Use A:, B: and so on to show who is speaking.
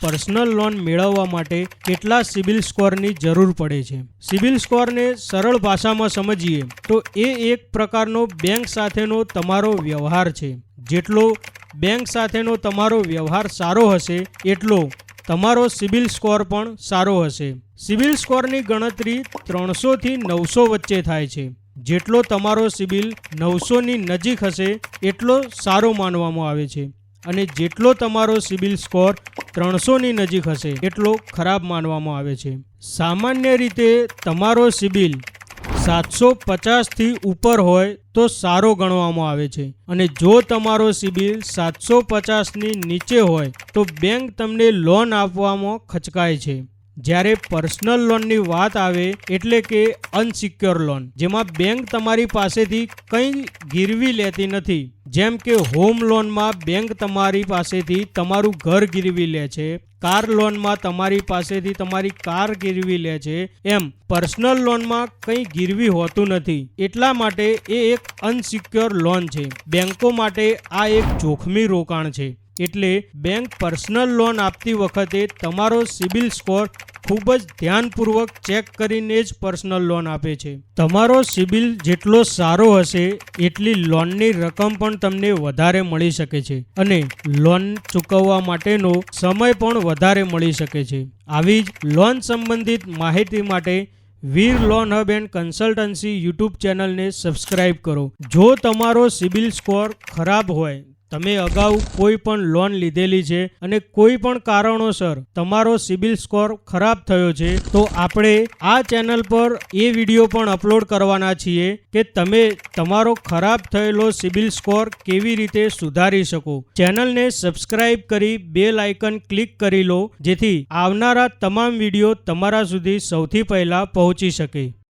A: Personal loan મેળવવા માટે કેટલા સિબિલ સ્કોરની જરૂર પડે છે? સિબિલ સ્કોરને સરળ ભાષામાં સમજીએ તો એ એક પ્રકારનો બેંક સાથેનો તમારો વ્યવહાર છે. જેટલો બેંક સાથેનો તમારો વ્યવહાર સારો હશે, એટલો તમારો સિબિલ સ્કોર પણ સારો હશે. સિબિલ સ્કોરની ગણતરી ત્રણસોથી નવસો વચ્ચે થાય છે. જેટલો તમારો સિબિલ નવસોની નજીક હશે, એટલો સારો માનવામાં આવે છે. અને જેટલો તમારો સિબિલ સ્કોર ત્રણસોની નજીક હશે, એટલો ખરાબ માનવામાં આવે છે. સામાન્ય રીતે તમારો સિબિલ સાતસો પચાસથી ઉપર હોય તો સારો ગણવામાં આવે છે. અને જો તમારો સિબિલ સાતસો પચાસની નીચે હોય, તો બેંક તમને લોન આપવામાં ખચકાય છે. જ્યારે પર્સનલ લોનની વાત આવે એટલે કે અનસિક્યોર લોન, જેમાં બેંક તમારી પાસેથી કંઈ ગીરવી લેતી નથી. જેમ કે હોમ લોનમાં બેંક તમારી પાસેથી તમારું ઘર ગીરવી લે છે, કાર લોનમાં તમારી પાસેથી તમારી કાર ગીરવી લે છે, એમ પર્સનલ લોનમાં કંઈ ગીરવી હોતું નથી. એટલા માટે એ એક અનસિક્યોર લોન છે. બેંકો માટે આ એક જોખમી રોકાણ છે. એટલે બેંક પર્સનલ લોન આપતી વખતે તમારો સિબિલ સ્કોર ખૂબ જ ધ્યાનપૂર્વક ચેક કરીને જ પર્સનલ લોન આપે છે. તમારો સિબિલ જેટલો સારો હશે, એટલી લોનની રકમ પણ તમને વધારે મળી શકે છે અને લોન ચૂકવવા માટેનો સમય પણ વધારે મળી શકે છે. આવી જ લોન સંબંધિત માહિતી માટે Veer loan hub and consultancy YouTube ચેનલને સબસ્ક્રાઇબ કરો. જો તમારો સિબિલ સ્કોર ખરાબ હોય તમે અગાઉ કોઈ પણ લોન લીધેલી છે અને કોઈ પણ કારણોસર તમારો સિબિલ સ્કોર ખરાબ થયો છે, તો આપણે આ ચેનલ પર એ વીડિયો પણ અપલોડ કરવાના છીએ કે તમે તમારો ખરાબ થયેલો સિબિલ સ્કોર કેવી રીતે સુધારી શકો. ચેનલને સબસ્ક્રાઇબ કરી બેલ આઇકન ક્લિક કરી લો, જેથી આવનારા તમામ વીડિયો તમારા સુધી સૌથી પહેલાં પહોંચી શકે.